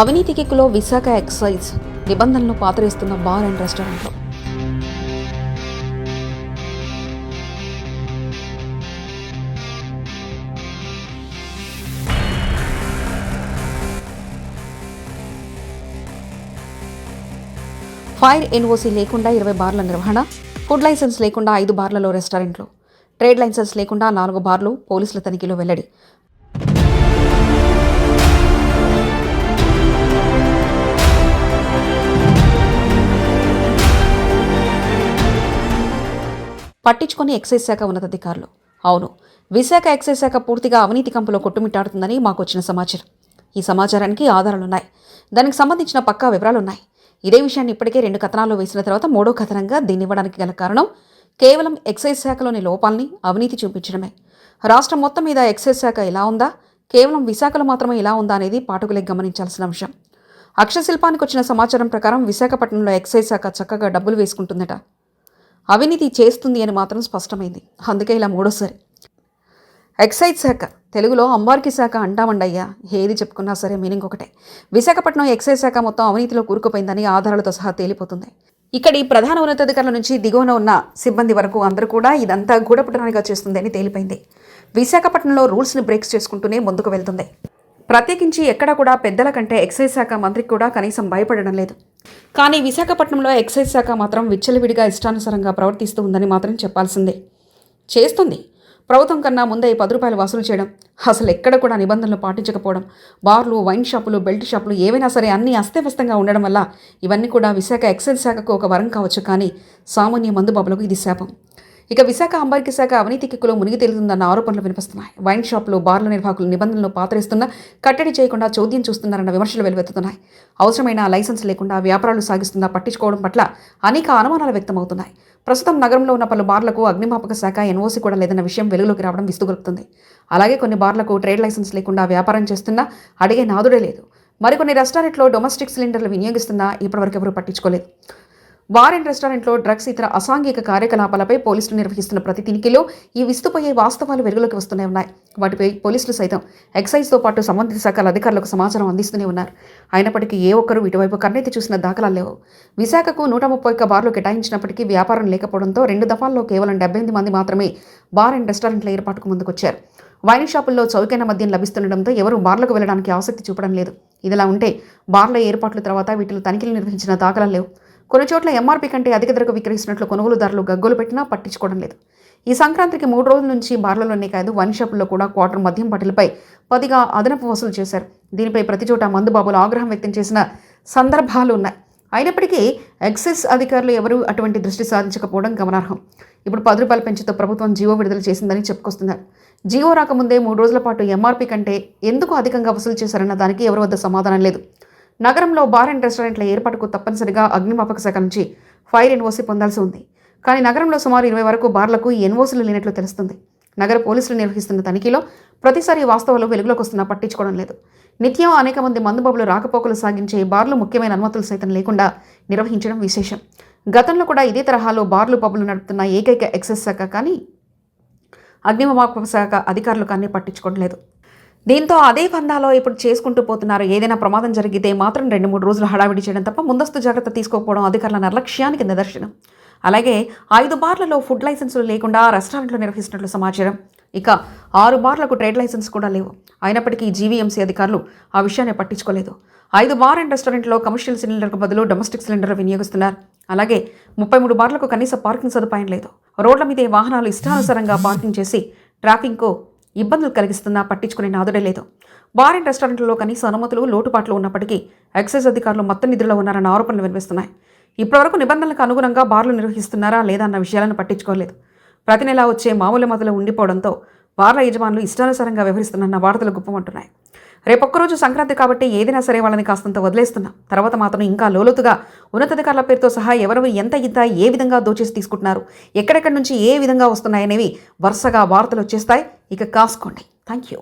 అవినీతి కిక్కులో విశాఖ ఎక్సైజ్ నిబంధనలను పాతరేస్తున్న బార్ అండ్ రెస్టారెంట్లో. ఫైర్ ఎన్ఓసీ లేకుండా ఇరవై బార్ల నిర్వహణ ఫుడ్ లైసెన్స్ లేకుండా ఐదు బార్లలో రెస్టారెంట్లు ట్రేడ్ లైసెన్స్ లేకుండా నాలుగు బార్లు పోలీసుల తనిఖీలో వెల్లడి. పట్టించుకొని ఎక్సైజ్ శాఖ ఉన్నతాధికారులు. అవును విశాఖ ఎక్సైజ్ శాఖ పూర్తిగా అవినీతి కంపులో కొట్టుమిట్టాడుతుందని మాకు వచ్చిన సమాచారం. ఈ సమాచారానికి ఆధారాలున్నాయి. దానికి సంబంధించిన పక్కా వివరాలున్నాయి. ఇదే విషయాన్ని ఇప్పటికే రెండు కథనాలు వేసిన తర్వాత మూడో కథనంగా దీన్ని ఇవ్వడానికి గల కారణం కేవలం ఎక్సైజ్ శాఖలోని లోపాలని అవినీతి చూపించడమే. రాష్ట్రం మొత్తం మీద ఎక్సైజ్ శాఖ ఎలా ఉందా? కేవలం విశాఖలో మాత్రమే ఇలా ఉందా అనేది పాఠకులే గమనించాల్సిన అంశం. అక్షశిల్పానికి వచ్చిన సమాచారం ప్రకారం విశాఖపట్నంలో ఎక్సైజ్ శాఖ చక్కగా డబ్బులు వేసుకుంటుందట. అవినీతి చేస్తుంది అని మాత్రం స్పష్టమైంది. అందుకే ఇలా మూడోసారి. ఎక్సైజ్ శాఖ తెలుగులో అంబార్కి శాఖ అంటామండయ్యా. ఏది చెప్పుకున్నా సరే మీనింగ్ ఒకటే. విశాఖపట్నం ఎక్సైజ్ శాఖ మొత్తం అవినీతిలో కూరుకుపోయిందని ఆధారాలతో సహా తేలిపోతుంది. ఇక్కడ ఈ ప్రధాన ఉన్నతాధికారుల నుంచి దిగువన ఉన్న సిబ్బంది వరకు అందరూ కూడా ఇదంతా గూఢపుటనాలుగా చేస్తుందని తేలిపోయింది. విశాఖపట్నంలో రూల్స్ని బ్రేక్స్ చేసుకుంటూనే ముందుకు వెళ్తుంది. ప్రత్యేకించి ఎక్కడ కూడా పెద్దల కంటే ఎక్సైజ్ శాఖ మంత్రికి కూడా కనీసం భయపడడం లేదు. కానీ విశాఖపట్నంలో ఎక్సైజ్ శాఖ మాత్రం విచ్చలవిడిగా ఇష్టానుసారంగా ప్రవర్తిస్తూ ఉందని మాత్రం చెప్పాల్సిందే. చేస్తుంది. ప్రభుత్వం కన్నా ముందే పది రూపాయలు వసూలు చేయడం అసలు ఎక్కడ కూడా నిబంధనలు పాటించకపోవడం బార్లు వైన్ షాపులు బెల్ట్ షాపులు ఏవైనా సరే అన్నీ అస్తవ్యస్తంగా ఉండడం వల్ల ఇవన్నీ కూడా విశాఖ ఎక్సైజ్ శాఖకు ఒక వరం కావచ్చు కానీ సామాన్య మందుబాబులకు ఇది శాపం. ఇక విశాఖ అంబారికి శాఖ అవినీతి కిక్కులో మునిగి తేలుతుందన్న ఆరోపణలు వినిపిస్తున్నాయి. వైన్ షాప్లో బార్ల నిర్వాహకులు నిబంధనలు పాతరేస్తున్నా కట్టడి చేయకుండా చోద్యం చూస్తున్నారన్న విమర్శలు వెలువెత్తుతున్నాయి. అవసరమైన లైసెన్స్ లేకుండా వ్యాపారాలు సాగిస్తుందా పట్టించుకోవడం పట్ల అనేక అనుమానాలు వ్యక్తమవుతున్నాయి. ప్రస్తుతం నగరంలో ఉన్న పలు బార్లకు అగ్నిమాపక శాఖ ఎన్ఓసీ కూడా లేదన్న విషయం వెలుగులోకి రావడం విస్తుగొలుపుతుంది అలాగే కొన్ని బార్లకు ట్రేడ్ లైసెన్స్ లేకుండా వ్యాపారం చేస్తున్నా అడిగే నాదుడే లేదు. మరికొన్ని రెస్టారెంట్లో డొమెస్టిక్ సిలిండర్లు వినియోగిస్తున్నా ఇప్పటివరకు ఎవరూ పట్టించుకోలేదు. బార్ అండ్ రెస్టారెంట్లో డ్రగ్స్ ఇతర అసాంఘిక కార్యకలాపాలపై పోలీసులు నిర్వహిస్తున్న ప్రతి తినికిలో ఈ విస్తుపోయే వాస్తవాలు వెలుగులోకి వస్తూనే ఉన్నాయి. వాటిపై పోలీసులు సైతం ఎక్సైజ్తో పాటు సంబంధిత శాఖల అధికారులకు సమాచారం అందిస్తూనే ఉన్నారు. అయినప్పటికీ ఏ ఒక్కరూ ఇటువైపు కన్నెత్తి చూసిన దాఖలాలు లేవు. విశాఖకు నూట ముప్పై ఒక్క బార్లు కేటాయించినప్పటికీ వ్యాపారం లేకపోవడంతో రెండు దఫాల్లో కేవలం డెబ్బై ఎనిమిది మంది మాత్రమే బార్ అండ్ రెస్టారెంట్ల ఏర్పాటుకు ముందుకొచ్చారు. వైన్ షాపుల్లో చౌకైన మద్యం లభిస్తుండడంతో ఎవరు బార్లకు వెళ్ళడానికి ఆసక్తి చూపడం లేదు. ఇదిలా ఉంటే బార్ల ఏర్పాట్ల తర్వాత వీటిలో తనిఖీలు నిర్వహించిన దాఖలాలు లేవు. కొన్ని చోట్ల ఎంఆర్పీ కంటే అధిక ధరకు విక్రయిస్తున్నట్లు కొనుగోలుదారులు గగ్గోలు పెట్టినా పట్టించుకోవడం లేదు. ఈ సంక్రాంతికి మూడు రోజుల నుంచి బార్లలోనే కాదు వన్ షాపుల్లో కూడా క్వార్టర్ మద్యం పట్టిలపై పదిగా అదనపు వసూలు చేశారు. దీనిపై ప్రతి చోట మందుబాబులు ఆగ్రహం వ్యక్తం చేసిన సందర్భాలు ఉన్నాయి. అయినప్పటికీ ఎక్సైజ్ అధికారులు ఎవరూ అటువంటి దృష్టి సాధించకపోవడం గమనార్హం. ఇప్పుడు పది రూపాయల పెంచుతో ప్రభుత్వం జీవో విడుదల చేసిందని చెప్పుకొస్తున్నారు. జీవో రాకముందే మూడు రోజుల పాటు ఎంఆర్పీ కంటే ఎందుకు అధికంగా వసూలు చేశారన్న దానికి ఎవరి వద్ద సమాధానం లేదు. నగరంలో బార్ అండ్ రెస్టారెంట్ల ఏర్పాటుకు తప్పనిసరిగా అగ్నిమాపక శాఖ నుంచి ఫైర్ ఎన్ఓసీ పొందాల్సి ఉంది. కానీ నగరంలో సుమారు ఇరవై వరకు బార్లకు ఎన్ఓసీలు లేనట్లు తెలుస్తుంది. నగర పోలీసులు నిర్వహిస్తున్న తనిఖీలో ప్రతిసారి వాస్తవాలు వెలుగులోకి వస్తున్నా పట్టించుకోవడం లేదు. నిత్యం అనేక మంది మందుబాబులు రాకపోకలు సాగించే బార్లు ముఖ్యమైన అనుమతులు సైతం లేకుండా నిర్వహించడం విశేషం. గతంలో కూడా ఇదే తరహాలో బార్లు పబ్బులు నడుపుతున్న ఏకైక ఎక్సైజ్ శాఖ కానీ అగ్నిమాపక శాఖ అధికారులు కానీ పట్టించుకోవడం లేదు. దీంతో అదే పందాలో ఇప్పుడు చేసుకుంటూ పోతున్నారు. ఏదైనా ప్రమాదం జరిగితే మాత్రం రెండు మూడు రోజులు హడావిడి చేయడం తప్ప ముందస్తు జాగ్రత్త తీసుకోకపోవడం అధికారుల నిర్లక్ష్యానికి నిదర్శనం. అలాగే ఐదు బార్లలో ఫుడ్ లైసెన్సులు లేకుండా రెస్టారెంట్లు నిర్వహిస్తున్నట్లు సమాచారం. ఇక ఆరు బార్లకు ట్రేడ్ లైసెన్స్ కూడా లేవు. అయినప్పటికీ జీవీఎంసీ అధికారులు ఆ విషయాన్ని పట్టించుకోలేదు. ఐదు బార్ అండ్ రెస్టారెంట్లో కమర్షియల్ సిలిండర్కు బదులు డొమెస్టిక్ సిలిండర్ వినియోగిస్తున్నారు. అలాగే ముప్పై మూడు బార్లకు కనీస పార్కింగ్ సదుపాయం లేదు. రోడ్ల మీదే వాహనాలు ఇష్టానుసారంగా పార్కింగ్ చేసి ట్రాఫిక్కు ఇబ్బందులు కలిగిస్తున్నా పట్టించుకునే నాదుడే లేదు. బార్ అండ్ రెస్టారెంట్లలో కనీస అనుమతులు లోటుపాట్లు ఉన్నప్పటికీ ఎక్సైజ్ అధికారులు మొత్తం నిధుల్లో ఉన్నారన్న ఆరోపణలు వినిపిస్తున్నాయి. ఇప్పటివరకు నిబంధనలకు అనుగుణంగా బార్లు నిర్వహిస్తున్నారా లేదా అన్న విషయాలను పట్టించుకోలేదు. ప్రతి నెలా వచ్చే మామూలు మొదలు ఉండిపోవడంతో బార్ల యజమానులు ఇష్టానుసారంగా వ్యవహరిస్తున్న వార్తలు గుప్పమంటున్నాయి. రేపొక్కరోజు సంక్రాంతి కాబట్టి ఏదైనా సరే వాళ్ళని కాస్తంత వదిలేస్తున్నాం. తర్వాత మాత్రం ఇంకా లోలోతుగా ఉన్నతాధికారుల పేరుతో సహా ఎవరెవరు ఎంత ఇంత ఏ విధంగా దోచేసి తీసుకుంటున్నారు ఎక్కడెక్కడి నుంచి ఏ విధంగా వస్తున్నాయనేవి వరుసగా వార్తలు వచ్చేస్తాయి. ఇక కాసుకోండి థ్యాంక్ యూ